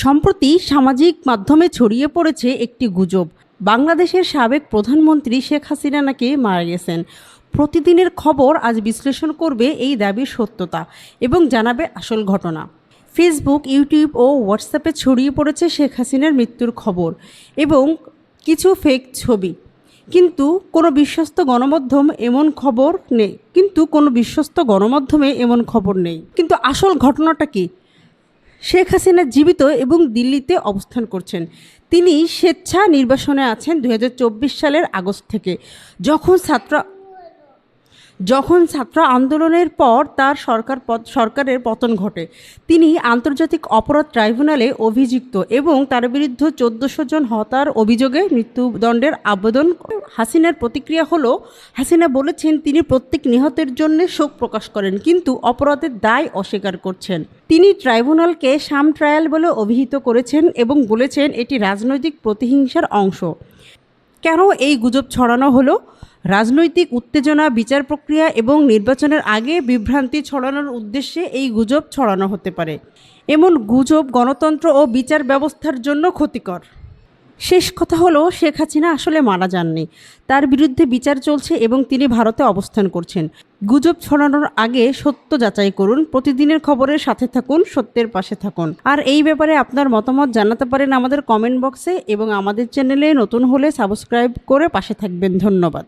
সম্প্রতি সামাজিক মাধ্যমে ছড়িয়ে পড়েছে একটি গুজব। বাংলাদেশের সাবেক প্রধানমন্ত্রী শেখ হাসিনা নাকি মারা গেছেন। প্রতিদিনের খবর আজ বিশ্লেষণ করবে এই দাবির সত্যতা এবং জানাবে আসল ঘটনা। ফেসবুক, ইউটিউব ও হোয়াটসঅ্যাপে ছড়িয়ে পড়েছে শেখ হাসিনার মৃত্যুর খবর এবং কিছু ফেক ছবি। কিন্তু কোনো বিশ্বস্ত গণমাধ্যম এমন খবর নেই। কিন্তু কোনো বিশ্বস্ত গণমাধ্যমে এমন খবর নেই। কিন্তু আসল ঘটনাটা কি? শেখ হাসিনা জীবিত এবং দিল্লিতে অবস্থান করছেন। তিনি স্বেচ্ছা নির্বাসনে আছেন দু হাজার চব্বিশ সালের আগস্ট থেকে। যখন ছাত্র যখন ছাত্র আন্দোলনের পর তার সরকার সরকারের পতন ঘটে, তিনি আন্তর্জাতিক অপরাধ ট্রাইব্যুনালে অভিযুক্ত এবং তার বিরুদ্ধে চোদ্দোশো জন হতার অভিযোগে মৃত্যুদণ্ডের আবেদন হাসিনার প্রতিক্রিয়া হলো, হাসিনা বলেছেন তিনি প্রত্যেক নিহতের জন্য শোক প্রকাশ করেন, কিন্তু অপরাধের দায় অস্বীকার করছেন। তিনি ট্রাইব্যুনালকে সাম ট্রায়াল বলে অভিহিত করেছেন এবং বলেছেন এটি রাজনৈতিক প্রতিহিংসার অংশ। কেন এই গুজব ছড়ানো হলো? রাজনৈতিক উত্তেজনা, বিচার প্রক্রিয়া এবং নির্বাচনের আগে বিভ্রান্তি ছড়ানোর উদ্দেশ্যে এই গুজব ছড়ানো হতে পারে। এমন গুজব গণতন্ত্র ও বিচার ব্যবস্থার জন্য ক্ষতিকর। শেষ কথা হলো, শেখ হাসিনা আসলে মারা যাননি। তার বিরুদ্ধে বিচার চলছে এবং তিনি ভারতে অবস্থান করছেন। গুজব ছড়ানোর আগে সত্য যাচাই করুন, প্রতিদিনের খবরের সাথে থাকুন, সত্যের পাশে থাকুন। আর এই ব্যাপারে আপনার মতামত জানাতে পারেন আমাদের কমেন্ট বক্সে এবং আমাদের চ্যানেলে নতুন হলে সাবস্ক্রাইব করে পাশে থাকবেন। ধন্যবাদ।